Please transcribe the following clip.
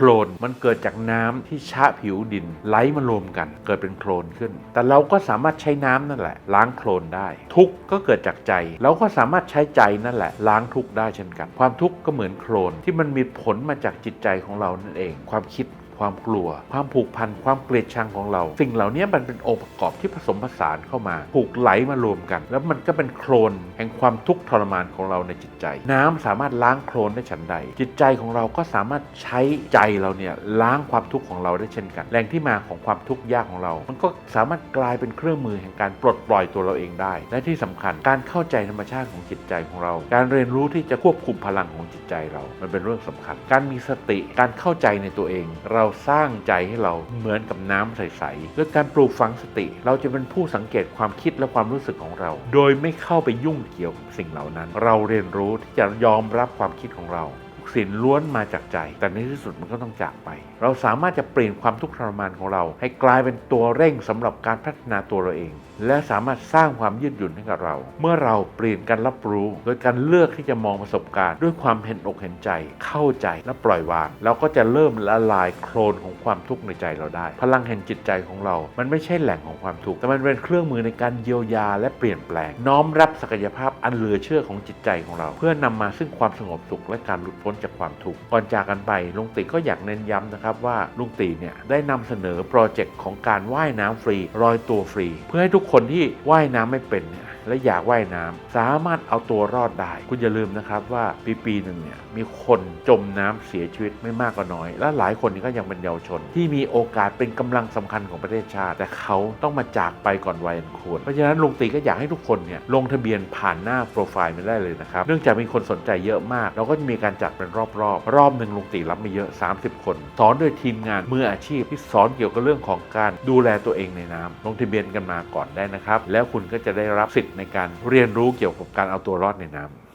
โคลนมันเกิดจากน้ำที่ชะผิวดินไหลมารวมกันเกิดเป็นโคลนขึ้น แต่เราก็สามารถใช้น้ำนั่นแหละ ล้างโคลนได้ ทุกก็เกิดจากใจ เราก็สามารถใช้ใจนั่นแหละ ล้างทุกได้เช่นกัน ความทุกข์ก็เหมือนโคลนที่มันมีผลมาจากจิตใจของเรานั่นเอง ความคิด ความกลัว ความผูกพัน ความเกลียดชังของเรา สิ่งเหล่านี้มันเป็นองค์ประกอบที่ผสมผสานเข้ามาผูกไหลมารวมกัน แล้วมันก็เป็นโคลนแห่งความทุกข์ทรมานของเราในจิตใจ น้ำสามารถล้างโคลนได้ฉันใด จิตใจของเราก็สามารถใช้ใจเราเนี่ยล้างความทุกข์ของเราได้เช่นกันแหล่งที่มาของความทุกข์ยากของเรา มันก็สามารถกลายเป็นเครื่องมือแห่งการปลดปล่อยตัวเราเองได้ และที่สำคัญการเข้าใจธรรมชาติของจิตใจของเรา การเรียนรู้ที่จะควบคุมพลังของจิตใจเรา มันเป็นเรื่องสำคัญ การมีสติ การเข้าใจในตัวเอง เราสร้างใจให้เราเหมือนกับน้ำใสๆด้วยการปลูกฝังสติ เราจะเป็นผู้สังเกตความคิดและความรู้สึกของเรา โดยไม่เข้าไปยุ่งเกี่ยวกับสิ่งเหล่านั้น เราเรียนรู้ที่จะยอมรับความคิดของเราทุกสิ่งล้วนมาจากใจ แต่ในที่สุดมันก็ต้องจากไป เราสามารถจะเปลี่ยนความทุกข์ทรมานของเรา ให้กลายเป็นตัวเร่งสำหรับการพัฒนาตัวเราเอง และสามารถสร้างความยืดหยุ่นให้กับเรา เมื่อเราเปลี่ยนการรับรู้ โดยการเลือกที่จะมองประสบการณ์ ด้วยความเห็นอกเห็นใจ เข้าใจและปล่อยวาง เราก็จะเริ่มละลายโคลนของความทุกข์ในใจเราได้ พลังแห่งจิตใจของเรา มันไม่ใช่แหล่งของความทุกข์ แต่มันเป็นเครื่องมือในการเยียวยาและเปลี่ยนแปลง น้อมรับศักยภาพอันเหลือเชื่อของจิตใจของเรา เพื่อนำมาซึ่งความสงบสุขและการหลุดพ้นจากความทุกข์ ก่อนจากกันไป ลุงติก็อยากเน้นย้ำนะครับว่าลุงติเนี่ยได้นำเสนอโปรเจกต์ของการว่ายน้ำฟรีรอยตัวฟรี เพื่อให้ทุกคนที่ว่ายน้ำไม่เป็นเนี่ย และอยากว่ายน้ำสามารถเอาตัวรอดได้ คุณอย่าลืมนะครับว่าปีปีหนึ่งเนี่ยมีคนจมน้ำเสียชีวิตไม่มากก็น้อย และหลายคนนี่ก็ยังเป็นเยาวชน ที่มีโอกาสเป็นกำลังสำคัญของประเทศชาติ แต่เขาต้องมาจากไปก่อนวัยอันควรเพราะฉะนั้นลุงตีก็อยากให้ทุกคนเนี่ยลงทะเบียนผ่านหน้าโปรไฟล์ไมาได้เลยนะครับเนื่องจากมีคนสนใจเยอะมาก เราก็จะมีการจัดเป็นรอบๆรอบหนึ่งลุงตีรับม่เยอะ 30 คนสอนโดยทีมงานมืออาชีพที่สอนเกี่ยวกับเรื่องของการดูแลตัวเองในน้ำลงทะเบียนกันมาก่อนได้นะครับแล้วคุณก็จะได้รับสิทธิ์ในการเรียนรู้เกี่ยวกับการเอาตัวรอดในน้ำ